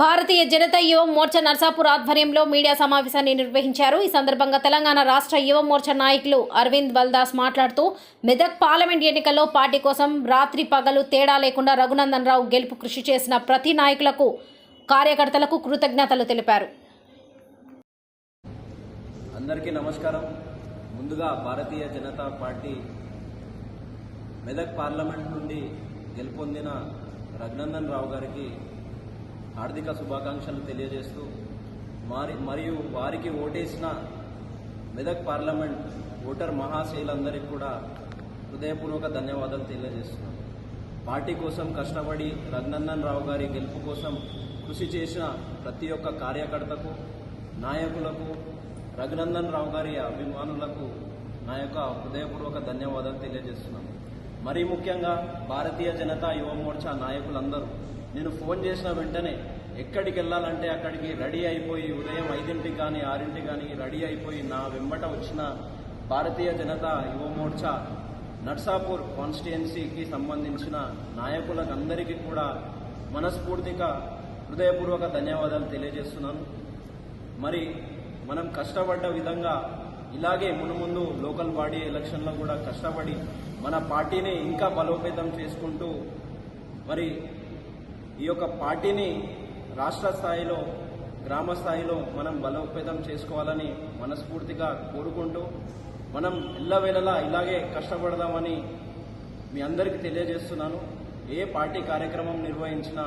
భారతీయ జనతా యువ మోర్చా నర్సాపూర్ ఆధ్వర్యంలో మీడియా సమావేశాన్ని నిర్వహించారు. ఈ సందర్భంగా తెలంగాణ రాష్ట్ర యువ మోర్చా నాయకులు అరవింద్ బల్దాస్ మాట్లాడుతూ మెదక్ పార్లమెంట్ ఎన్నికల్లో పార్టీ కోసం రాత్రి పగలు తేడా లేకుండా రఘునందన్ రావు గెలుపు కృషి చేసిన ప్రతి నాయకులకు కార్యకర్తలకు కృతజ్ఞతలు తెలిపారు. అందరికీ నమస్కారం. ముందుగా భారతీయ జనతా పార్టీ మెదక్ పార్లమెంట్ నుండి గెలుపొందిన రఘునందన్ రావు గారికి హార్దిక శుభాకాంక్షలు తెలియజేస్తూ మరి మరియు వారికి ఓటేసిన మెదక్ పార్లమెంట్ ఓటర్ మహాశైలందరికీ కూడా హృదయపూర్వక ధన్యవాదాలు తెలియజేస్తున్నాను పార్టీ కోసం కష్టపడి రఘునందన్ రావు గారి గెలుపు కోసం కృషి చేసిన ప్రతి ఒక్క కార్యకర్తకు నాయకులకు రఘునందన్ రావు గారి అభిమానులకు నా యొక్క హృదయపూర్వక ధన్యవాదాలు తెలియజేస్తున్నాను మరీ ముఖ్యంగా భారతీయ జనతా యువ మోర్చా నాయకులందరూ. నేను ఫోన్ చేసిన వెంటనే ఎక్కడికి వెళ్ళాలంటే అక్కడికి రెడీ అయిపోయి ఉదయం ఐదింటికి కానీ ఆరింటికి కానీ రెడీ అయిపోయి నా వెంబట వచ్చిన భారతీయ జనతా యువ మోర్చా నర్సాపూర్ కాన్స్టిట్యున్సీకి సంబంధించిన నాయకులకు అందరికీ కూడా మనస్ఫూర్తిగా హృదయపూర్వక ధన్యవాదాలు తెలియజేస్తున్నాను. మరి మనం కష్టపడ్డ విధంగా ఇలాగే మునుముందు లోకల్ బాడీ ఎలక్షన్లో కూడా కష్టపడి మన పార్టీని ఇంకా బలోపేతం చేసుకుంటూ మరి ఈ యొక్క పార్టీని రాష్ట్ర స్థాయిలో గ్రామ స్థాయిలో మనం బలోపేతం చేసుకోవాలని మనస్ఫూర్తిగా కోరుకుంటూ మనం ఎల్లవేళలా ఇలాగే కష్టపడదామని మీ అందరికీ తెలియజేస్తున్నాను. ఏ పార్టీ కార్యక్రమం నిర్వహించినా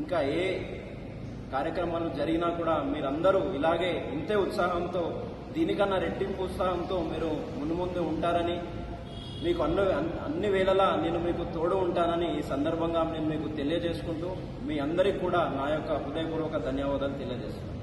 ఇంకా ఏ కార్యక్రమాలు జరిగినా కూడా మీరందరూ ఇలాగే ఇంతే ఉత్సాహంతో దీనికన్నా రెట్టింపు ఉత్సాహంతో మీరు మున్ముందు ఉంటారని మీకు అన్ని అన్ని వేళలా నేను మీకు తోడు ఉంటానని ఈ సందర్భంగా నేను మీకు తెలియజేసుకుంటూ మీ అందరికీ కూడా నా యొక్క హృదయపూర్వక ధన్యవాదాలు తెలియజేస్తున్నాను.